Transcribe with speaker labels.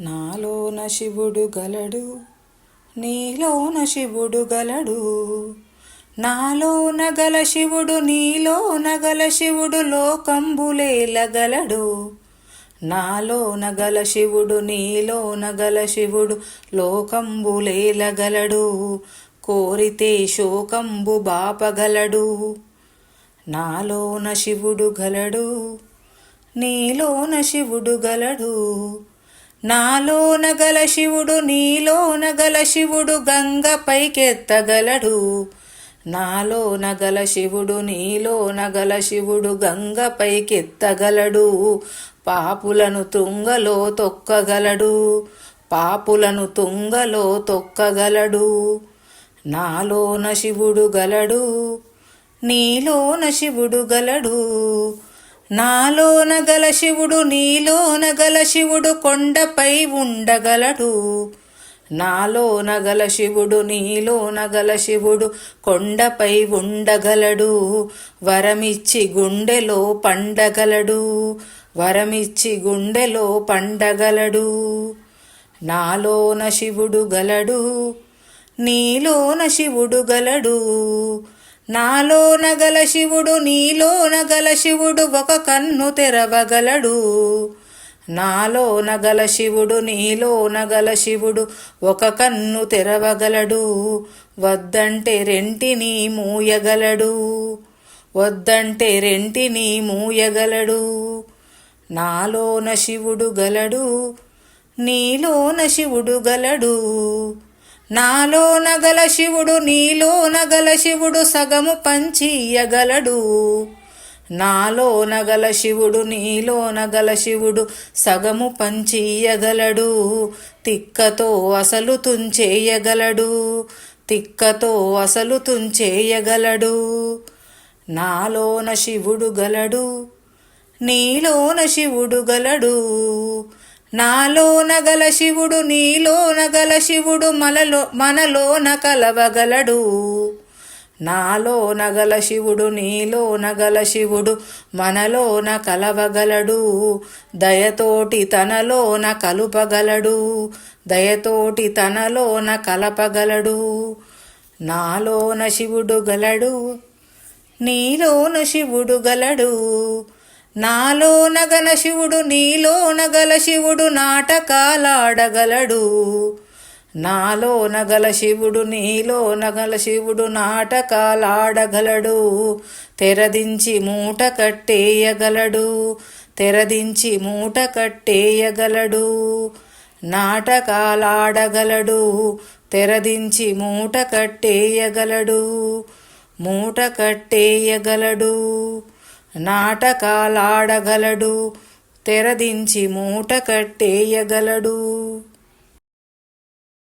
Speaker 1: నాలోన శివుడు గలడు నీలోన శివుడు గలడు. నాలోన గల శివుడు నీలోన గల శివుడు లోకంబులేలగలడు నాలోన గల శివుడు నీలోన గల శివుడు లోకంబులేలగలడు కోరితే శోకంబు బాపగలడు. నాలోన శివుడు గలడు నీలోన శివుడు గలడు. నాలోన గల శివుడు నీలోన గల శివుడు గంగ పైకెత్తగలడు. నాలోన గల శివుడు నీలోన గల శివుడు గంగ పైకెత్తగలడు. పాపులను తుంగలో తొక్కగలడు. పాపులను తుంగలో తొక్కగలడు. నాలోన శివుడు గలడు. నీలోన శివుడు గలడు. నాలోన గల శివుడు నీలోన గల శివుడు కొండపై ఉండగలడు. నాలోన గల శివుడు నీలోన గల శివుడు కొండపై ఉండగలడు. వరమిచ్చి గుండెలో పండగలడు. వరమిచ్చి గుండెలో పండగలడు. నాలోన శివుడు గలడు. నీలోన శివుడు గలడు. నాలోన గల శివుడు నీలోన గల శివుడు ఒక కన్ను తెరవగలడు. నాలోన గల శివుడు నీలోన గల శివుడు ఒక కన్ను తెరవగలడు. వద్దంటే రెంటిని మూయగలడు. వద్దంటే రెంటిని మూయగలడు. నాలోన శివుడు గలడు నీలోన శివుడు గలడు. నాలో నగల శివుడు నీలో నగల శివుడు సగము పంచియగలడు. నాలో నగల శివుడు నీలో నగల శివుడు సగము పంచియగలడు. తిక్కతో అసలు తుంచేయగలడు తిక్కతో అసలు తుంచేయగలడు నాలోన శివుడు గలడు. నీలోన శివుడు గలడు. నాలో నగల శివుడు నీలో నగల శివుడు మనలో మనలోన నకలవగలడు. నాలో నగల శివుడు నీలో నగల శివుడు మనలోన కలవగలడు దయతోటి తనలోన కలుపగలడు దయతోటి తనలోన కలపగలడు నాలోన శివుడు గలడు నీలోన శివుడు గలడు. నాలో నగల శివుడు నీలో నగల శివుడు నాటకాలాడగలడు. నాలో నగల శివుడు నీలో నగల శివుడు నాటకాలాడగలడు. తెరదించి మూట కట్టేయగలడు. తెరదించి మూట కట్టేయగలడు. నాటకాలాడగలడు. తెరదించి మూట కట్టేయగలడు. మూట కట్టేయగలడు. నాటకాలాడగలడు తెరదించి మూట కట్టేయగలడు